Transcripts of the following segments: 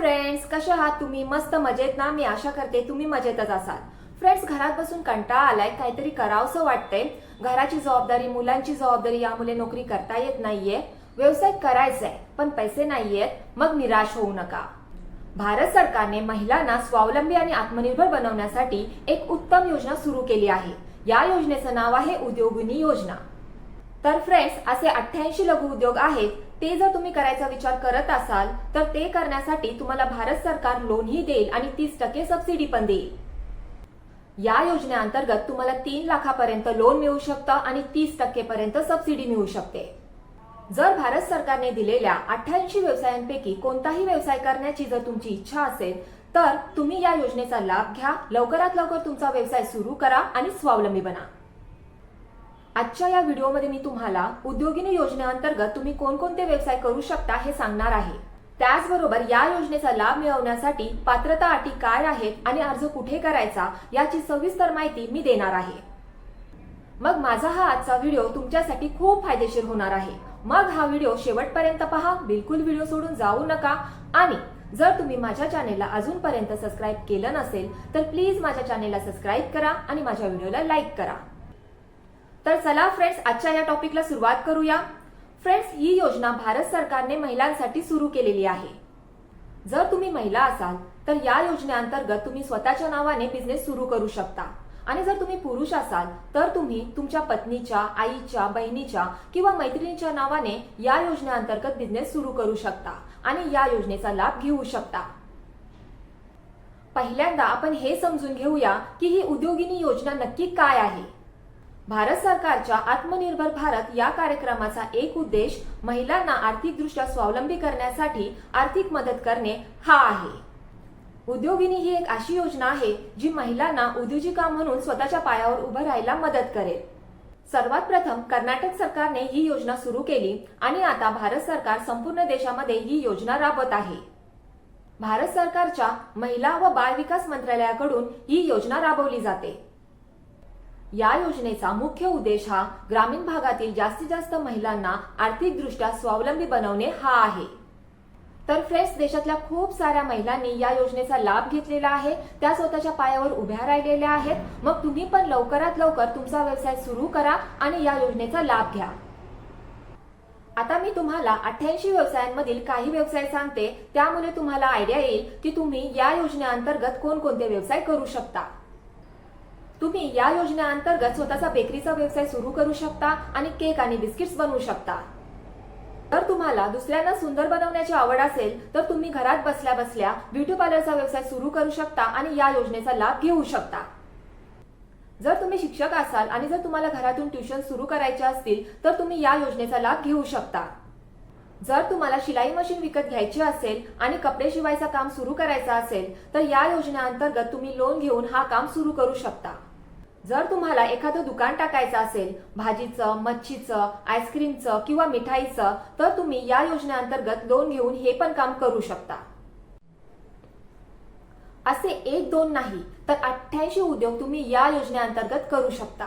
Friends कशा आहात तुम्ही? मस्त मजेत ना? मी आशा करते तुम्ही मजेतच असाल. फ्रेंड्स घरात बसून कंटाळा आलाय काहीतरी करावंसं वाटतंय. घराची जबाबदारी मुलांची जबाबदारी यामुळे नोकरी करता येत नाहीये. व्यवसाय करायचाय पण पैसे नाहीयेत. मग निराश होऊ नका. भारत सरकारने महिलांना स्वावलंबी आणि आत्मनिर्भर बनवण्यासाठी एक उत्तम योजना सुरू केली आहे. या योजनेचं नाव आहे उद्योगिनी योजना तर फ्रेंड्स असे अठ्ठ्याऐंशी लघु उद्योग आहेत ते जर तुम्ही करायचा विचार करत असाल तर ते करण्यासाठी तुम्हाला भारत सरकार लोनही देईल आणि तीस टक्के सबसिडी पण देईल. या योजनेअंतर्गत तुम्हाला तीन लाखापर्यंत लोन मिळू शकतं आणि तीस टक्केपर्यंत सबसिडी मिळू शकते. जर भारत सरकारने दिलेल्या अठ्ठ्याऐंशी व्यवसायांपैकी कोणताही व्यवसाय करण्याची जर तुमची इच्छा असेल तर तुम्ही या योजनेचा लाभ घ्या. लवकरात लवकर तुमचा व्यवसाय सुरू करा आणि स्वावलंबी बना. आजच्या या व्हिडिओमध्ये मी तुम्हाला उद्योगिनी योजनेअंतर्गत तुम्ही कोणकोणते व्यवसाय करू शकता हे सांगणार आहे. त्याचबरोबर या योजनेचा लाभ मिळवण्यासाठी पात्रता अटी काय आहेत आणि अर्ज कुठे करायचा याची सविस्तर माहिती मी देणार आहे. मग माझा हा आजचा व्हिडिओ तुमच्यासाठी खूप फायदेशीर होणार आहे. मग हा व्हिडिओ शेवटपर्यंत पहा बिलकुल व्हिडिओ सोडून जाऊ नका आणि जर तुम्ही माझ्या चॅनेलला अजूनपर्यंत सबस्क्राईब केलं नसेल तर प्लीज माझ्या चॅनेलला सबस्क्राईब करा आणि माझ्या व्हिडिओला लाईक करा. तर चला फ्रेंड्स आजच्या या टॉपिकला सुरुवात करूया. फ्रेंड्स ही योजना भारत सरकारने महिलांसाठी सुरू केलेली आहे. जर तुम्ही महिला असाल तर या योजनेअंतर्गत तुम्ही स्वतःच्या नावाने बिझनेस सुरू करू शकता. आणि जर तुम्ही पुरुष असाल तर तुम्ही तुमच्या पत्नीच्या आईच्या बहिणीच्या किंवा मैत्रिणीच्या नावाने या योजनेअंतर्गत बिझनेस सुरू करू शकता आणि या योजनेचा लाभ घेऊ शकता. पहिल्यांदा आपण हे समजून घेऊया की ही उद्योगिनी योजना नक्की काय आहे. भारत सरकारच्या आत्मनिर्भर भारत या कार्यक्रमाचा एक उद्देश महिलांना आर्थिकदृष्ट्या स्वावलंबी करण्यासाठी आर्थिक मदत करणे हा आहे. उद्योगिनी ही एक अशी योजना आहे जी महिलांना उद्योजिका म्हणून स्वतःच्या पायावर उभं राहायला मदत करेल. सर्वात प्रथम कर्नाटक सरकारने ही योजना सुरू केली आणि आता भारत सरकार संपूर्ण देशामध्ये ही योजना राबवत आहे. भारत सरकारच्या महिला व बाल विकास मंत्रालयाकडून ही योजना राबवली जाते. या योजनेचा मुख्य उद्देश हा ग्रामीण भागातील जास्तीत जास्त महिलांना आर्थिकदृष्ट्या स्वावलंबी बनवणे हा आहे. तर फ्रेंड्स देशातल्या खूप साऱ्या महिलांनी या योजनेचा लाभ घेतलेला आहे. त्या स्वतःच्या पायावर उभ्या राहिलेल्या आहेत. मग तुम्ही पण लवकरात लवकर तुमचा व्यवसाय सुरू करा आणि या योजनेचा लाभ घ्या. आता मी तुम्हाला अठ्ठ्याऐंशी व्यवसायांमधील काही व्यवसाय सांगते. त्यामुळे तुम्हाला आयडिया येईल की तुम्ही या योजनेअंतर्गत कोणकोणते व्यवसाय करू शकता. तुम्ही या योजनेअंतर्गत स्वतःचा बेकरीचा व्यवसाय सुरू करू शकता आणि केक आणि बिस्किट्स बनवू शकता. जर तुम्हाला दुसऱ्यांना सुंदर बनवण्याची आवड असेल तर तुम्ही घरात बसल्या बसल्या ब्युटी पार्लरचा व्यवसाय सुरू करू शकता आणि या योजनेचा लाभ घेऊ शकता. जर तुम्ही शिक्षक असाल आणि जर तुम्हाला घरातून ट्युशन सुरू करायचे असतील तर तुम्ही या योजनेचा लाभ घेऊ शकता. जर तुम्हाला शिलाई मशीन विकत घ्यायची असेल आणि कपडे शिवायचा काम सुरू करायचं असेल तर या योजनेअंतर्गत तुम्ही लोन घेऊन हा काम सुरू करू शकता. जर तुम्हाला एखादं दुकान टाकायचं असेल भाजीचं मच्छीचं आईस्क्रीमचं किंवा मिठाईचं तर तुम्ही या योजनेअंतर्गत लोन घेऊन हे पण काम करू शकता. असे एक दोन नाही तर अठ्ठ्याऐंशी उद्योग तुम्ही या योजनेअंतर्गत करू शकता.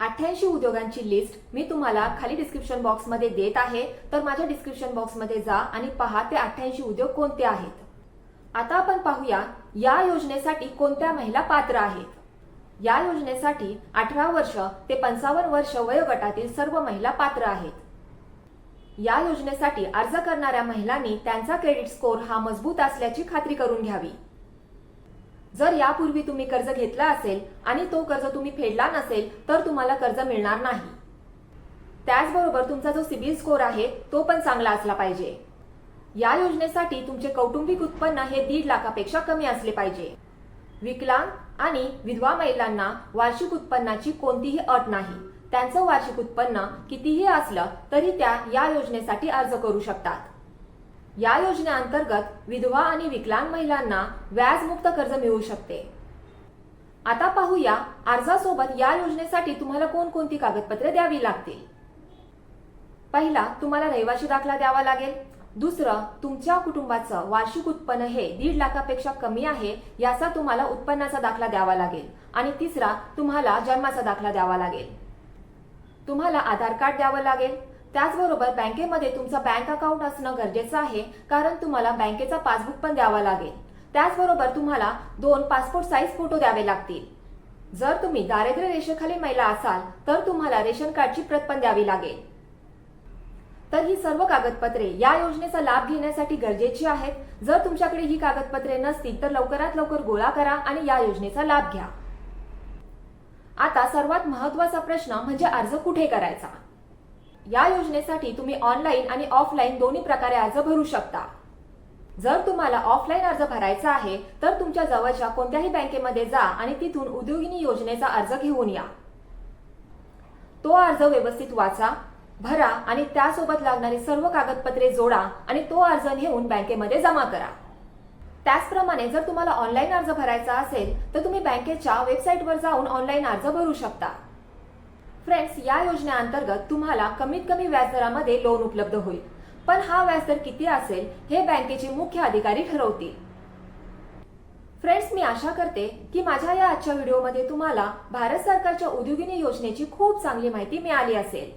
अठ्ठ्याऐंशी उद्योगांची लिस्ट मी तुम्हाला खाली डिस्क्रिप्शन बॉक्समध्ये देत आहे तर माझ्या डिस्क्रिप्शन बॉक्समध्ये जा आणि पहा ते अठ्ठ्याऐंशी उद्योग कोणते आहेत. आता आपण पाहूया या योजनेसाठी कोणत्या महिला पात्र आहेत. या योजनेसाठी अठरा वर्ष ते पंचावन्न वर्ष वयोगटातील सर्व महिला पात्र आहेत. या योजनेसाठी अर्ज करणाऱ्या महिलांनी त्यांचा क्रेडिट स्कोअर हा मजबूत असल्याची खात्री करून घ्यावी. जर यापूर्वी तुम्ही कर्ज घेतला असेल आणि तो कर्ज तुम्ही फेडला नसेल तर तुम्हाला कर्ज मिळणार नाही. त्याचबरोबर तुमचा जो सिबिल स्कोअर आहे तो पण चांगला असला पाहिजे. या योजनेसाठी तुमचे कौटुंबिक उत्पन्न हे दीड लाखापेक्षा कमी असले पाहिजे. विकलांग आणि विधवा महिलांना वार्षिक उत्पन्नाची कोणतीही अट नाही. त्यांचं वार्षिक उत्पन्न कितीही असलं तरी त्या या योजनेसाठी अर्ज करू शकतात. या योजनेअंतर्गत विधवा आणि विकलांग महिलांना व्याजमुक्त कर्ज मिळू शकते. आता पाहूया अर्जासोबत या योजनेसाठी तुम्हाला कोणकोणती कागदपत्रे द्यावी लागतील? पहिला तुम्हाला रहिवाशी दाखला द्यावा लागेल. दुसरं तुमच्या कुटुंबाचं वार्षिक उत्पन्न हे दीड लाखापेक्षा कमी आहे याचा तुम्हाला उत्पन्नाचा दाखला द्यावा लागेल. आणि तिसरा तुम्हाला जन्माचा दाखला द्यावा लागेल. तुम्हाला आधार कार्ड द्यावं लागेल. त्याचबरोबर बँकेमध्ये तुमचा बँक अकाउंट असणं गरजेचं आहे कारण तुम्हाला बँकेचा पासबुक पण द्यावा लागेल. त्याचबरोबर तुम्हाला दोन पासपोर्ट साईज फोटो द्यावे लागतील. जर तुम्ही दारिद्र्य रेषेखाली महिला असाल तर तुम्हाला रेशन कार्डची प्रत पण द्यावी लागेल. तर ही सर्व कागदपत्रे या योजनेचा लाभ घेण्यासाठी गरजेची आहेत. जर तुमच्याकडे ही कागदपत्रे नसतील तर लवकरात लवकर गोळा करा आणि या योजनेचा लाभ घ्या. आता सर्वात महत्त्वाचा प्रश्न म्हणजे अर्ज कुठे करायचा? या योजनेसाठी तुम्ही ऑनलाईन आणि ऑफलाईन दोन्ही प्रकारे अर्ज भरू शकता. जर तुम्हाला ऑफलाईन अर्ज भरायचा आहे तर तुमच्या जवळच्या कोणत्याही बँकेमध्ये जा आणि तिथून उद्योगिनी योजनेचा अर्ज घेऊन या. तो अर्ज व्यवस्थित वाचा. भरा आणि त्यासोबत लागणारी सर्व कागदपत्रे जोडा आणि तो अर्ज नेऊन बँकेमध्ये जमा करा. त्याचप्रमाणे जर तुम्हाला ऑनलाईन अर्ज भरायचा असेल तर तुम्ही बँकेच्या वेबसाईटवर जाऊन ऑनलाईन अर्ज भरू शकता. फ्रेंड्स या योजनेअंतर्गत तुम्हाला कमीत कमी व्याजदरामध्ये लोन उपलब्ध होईल. पण हा व्याजदर किती असेल हे बँकेचे मुख्य अधिकारी ठरवतील. फ्रेंड्स मी आशा करते की माझ्या या आजच्या व्हिडिओमध्ये तुम्हाला भारत सरकारच्या उद्योगिनी योजनेची खूप चांगली माहिती मिळाली असेल.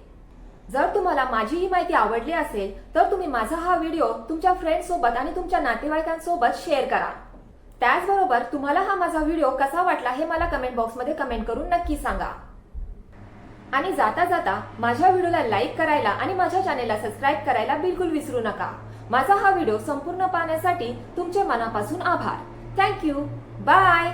जर तुम्हाला माझी ही माहिती आवडली असेल तर तुम्ही माझा हा व्हिडिओ तुमच्या फ्रेंडसोबत आणि तुमच्या नातेवाईकांसोबत शेअर करा. त्याचबरोबर तुम्हाला हा माझा व्हिडिओ कसा वाटला हे मला कमेंट बॉक्समध्ये कमेंट करून नक्की सांगा. आणि जाता जाता माझ्या व्हिडिओला लाईक करायला आणि माझ्या चॅनेलला सबस्क्राईब करायला बिलकुल विसरू नका. माझा हा व्हिडिओ संपूर्ण पाहण्यासाठी तुमचे मनापासून आभार. Thank you bye